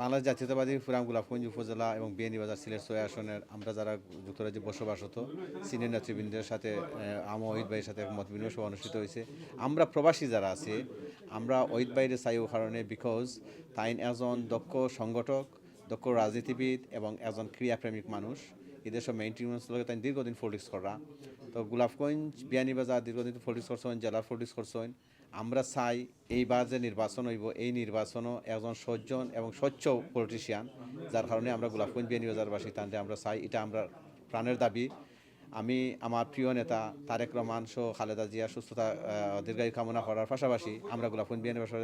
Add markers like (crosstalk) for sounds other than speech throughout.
বাংলাদেশ জাতীয়তাবাদী ফোরাম গোলাপগঞ্জ উপজেলা এবং বিয়ানীবাজার সিলেট সোয়া আসনের আমরা যারা যুক্তরাজ্যে বসবাস হতো, সিনিয়র নেতৃবৃন্দের সাথে আম ওহিদ ভাইয়ের সাথে মত বিনিময় সভা অনুষ্ঠিত হয়েছে। আমরা প্রবাসী যারা আছে, আমরা ওহিদ ভাইয়ের চাই কারণে বিকজ তাইন একজন দক্ষ সংগঠক, দক্ষ রাজনীতিবিদ এবং একজন ক্রিয়াপ্রেমিক মানুষ। এদের সব মেইনটেনেন্স লগে তাই দীর্ঘদিন ফোল্ডিক্স করা। তো গোলাপগঞ্জ, বিয়ানীবাজার দীর্ঘদিন ফোল্ডিক্স করছেন জেলা ফোল্ডিক্স করছেন। আমরা চাই এইবার যে নির্বাচন হইব, এই নির্বাচনও একজন সজ্জন এবং স্বচ্ছ পলিটিশিয়ান যার কারণে আমরা গোলাপগঞ্জ বিয়ানীবাজারবাসী তান্ডে আমরা চাই। এটা আমরা প্রাণের দাবি। আমি আমার প্রিয় নেতা তারেক রহমান সহ খালেদা জিয়া সুস্থতা দীর্ঘায়ু কামনা করার পাশাপাশি আমরা গোলাপগঞ্জ বিয়ানীবাজার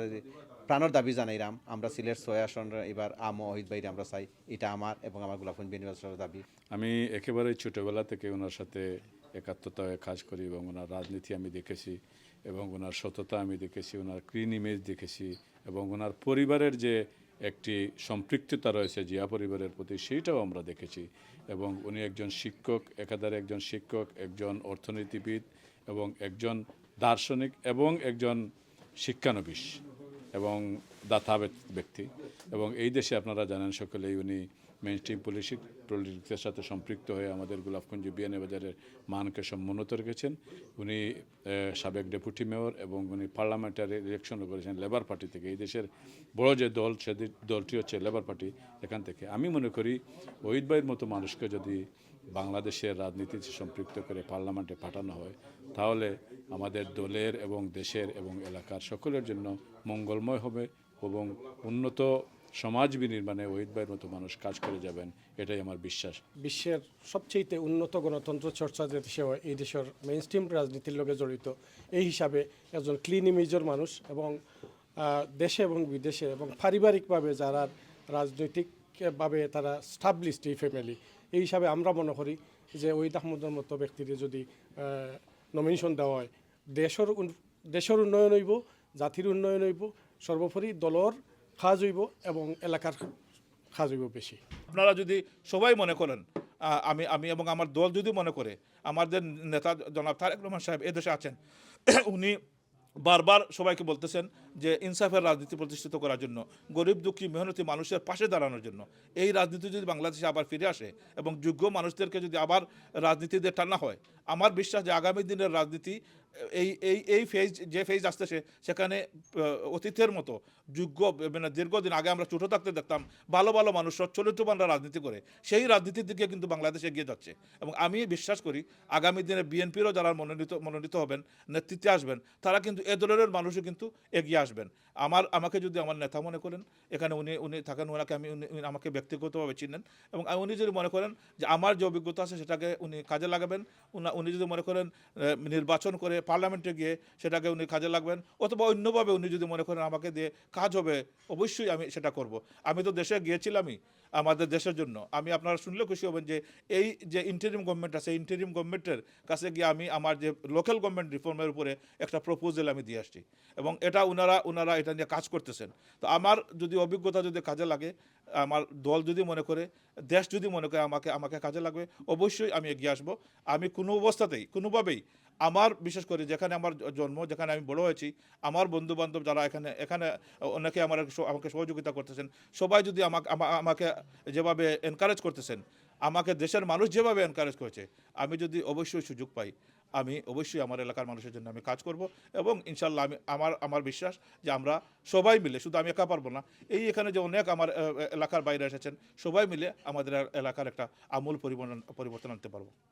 প্রাণর দাবি জানাইলাম, আমরা সিলেট ছয় আসন এবার আম অহিত বাইরে আমরা চাই। এটা আমার এবং আমার গোলাপগঞ্জ বিয়ানীবাজারের দাবি। আমি একেবারে ছোটোবেলা থেকে ওনার সাথে একাত্মতা হয়ে কাজ করি এবং ওনার রাজনীতি আমি দেখেছি এবং ওনার সততা আমি দেখেছি, ওনার ক্লিন ইমেজ দেখেছি এবং ওনার পরিবারের যে একটি সম্পৃক্ততা রয়েছে জিয়া পরিবারের প্রতি, সেইটাও আমরা দেখেছি। এবং উনি একজন শিক্ষক, একাধারে একজন শিক্ষক, একজন অর্থনীতিবিদ এবং একজন দার্শনিক এবং একজন শিক্ষানবিশ এবং দাতা ব্যক্তি। এবং এই দেশে আপনারা জানেন সকলেই উনি মেন স্ট্রিম পলিটিক পলিটিক্সের সাথে সম্পৃক্ত হয়ে আমাদের গোলাপগঞ্জ বিয়ানী বাজারের মানকে সম্মুন্নত রেখেছেন। উনি সাবেক ডেপুটি মেয়র এবং উনি পার্লামেন্টারি ইলেকশনও করেছেন লেবার পার্টি থেকে। এই দেশের বড় যে দল সে দলটি হচ্ছে লেবার পার্টি এখান থেকে। আমি মনে করি ওহিদ ভাইয়ের মতো মানুষকে যদি বাংলাদেশের রাজনীতিতে সম্পৃক্ত করে পার্লামেন্টে পাঠানো হয়, তাহলে আমাদের দলের এবং দেশের এবং এলাকার সকলের জন্য মঙ্গলময় হবে এবং উন্নত সমাজ বিনির্মাণে ওহিদ ভাইয়ের মতো মানুষ কাজ করে যাবেন, এটাই আমার বিশ্বাস। বিশ্বের সবচেয়ে উন্নত গণতন্ত্র চর্চা যে দেশে এই দেশের মেইন স্ট্রিম রাজনীতির লগে জড়িত। এই হিসাবে একজন ক্লিন ইমেজের মানুষ এবং দেশে এবং বিদেশে এবং পারিবারিকভাবে যারা রাজনৈতিকভাবে তারা স্টাবলিশড এই ফ্যামিলি এই হিসাবে আমরা মনে করি যে ওইদ আহমদের মতো ব্যক্তির যদি নমিনেশন দেওয়া হয়, দেশের দেশের উন্নয়ন হইব, জাতির উন্নয়ন হইব, সর্বোপরি দলর কাজ হইব এবং এলাকার কাজ হইব বেশি। আপনারা যদি সবাই মনে করেন আমি আমি এবং আমার দল যদি মনে করে, আমাদের নেতা জনাব তারেক রহমান সাহেব এদেশে আছেন, (clears throat) উনি বারবার সবাইকে বলতেছেন যে ইনসাফের রাজনীতি প্রতিষ্ঠিত করার জন্য, গরিব দুঃখী মেহনতি মানুষের পাশে দাঁড়ানোর জন্য। এই রাজনীতি যদি বাংলাদেশে আবার ফিরে আসে এবং যোগ্য মানুষদেরকে যদি আবার রাজনীতিতে টানা হয় আমার বিশ্বাস যে আগামী দিনের রাজনীতি, এই এই এই ফেজ যে ফেজ আসতেছে সেখানে অতীতের মতো যোগ্য মানে দীর্ঘদিন আগে আমরা ছোটো থাকতে দেখতাম, ভালো ভালো মানুষ চরিত্রবানরা রাজনীতি করে, সেই রাজনীতির দিকে কিন্তু বাংলাদেশ এগিয়ে যাচ্ছে। এবং আমি বিশ্বাস করি, আগামী দিনে বিএনপিরও যারা মনোনীত মনোনীত হবেন, নেতৃত্বে আসবেন, তারা কিন্তু এ দলের মানুষও কিন্তু এগিয়ে আসবেন। আমার, আমাকে যদি আমার নেতা মনে করেন, এখানে উনি উনি থাকেন ওনাকে আমি, উনি আমাকে ব্যক্তিগতভাবে চিনেন। এবং উনি যদি মনে করেন যে আমার যে অভিজ্ঞতা আছে, সেটাকে উনি কাজে লাগাবেন উনা- যদি মনে করেন নির্বাচন করে পার্লামেন্টে গিয়ে সেটাকে উনি কাজে লাগবেন, অথবা অন্যভাবে উনি যদি মনে করেন আমাকে দিয়ে কাজ হবে, অবশ্যই আমি সেটা করব। আমি তো দেশে গিয়েছিলামই আমাদের দেশের জন্য। আমি আপনারা শুনলে খুশি হবেন যে, এই যে ইন্টারিম গভর্নমেন্ট আছে ইন্টারিম গভর্নমেন্টের কাছে গিয়ে আমি আমার যে লোকাল গভর্নমেন্ট রিফর্মের উপরে একটা প্রপোজাল আমি দিয়ে আসছি। এবং এটা ওনারা ওনারা এটা নিয়ে কাজ করতেছেন। তো আমার যদি অভিজ্ঞতা যদি কাজে লাগে, আমার দল যদি মনে করে, দেশ যদি মনে করে আমাকে আমাকে কাজে লাগবে, অবশ্যই আমি এগিয়ে আসব। আমি কোনো অবস্থাতেই, কোনোভাবেই আমার, বিশেষ করে যেখানে আমার জন্ম, যেখানে আমি বড় হয়েছি, আমার বন্ধু বান্ধব যারা এখানে এখানে, অনেকে আমার আমাকে সহযোগিতা করতেছেন, সবাই যদি আমাকে, আমা- আমাকে যেভাবে এনকারেজ করতেছেন, আমাকে দেশের মানুষ যেভাবে এনকারেজ করেছে, আমি যদি অবশ্যই সুযোগ পাই, আমি অবশ্যই আমার এলাকার মানুষের জন্য আমি কাজ করব এবং ইনশাল্লাহ আমি, আমার আমার বিশ্বাস যে আমরা সবাই মিলে, শুধু আমি একা পারব না, এই এখানে যে অনেক আমার এলাকার বাইরে এসেছেন, সবাই মিলে আমাদের এলাকার একটা আমূল পরিবর্তন পরিবর্তন আনতে পারব।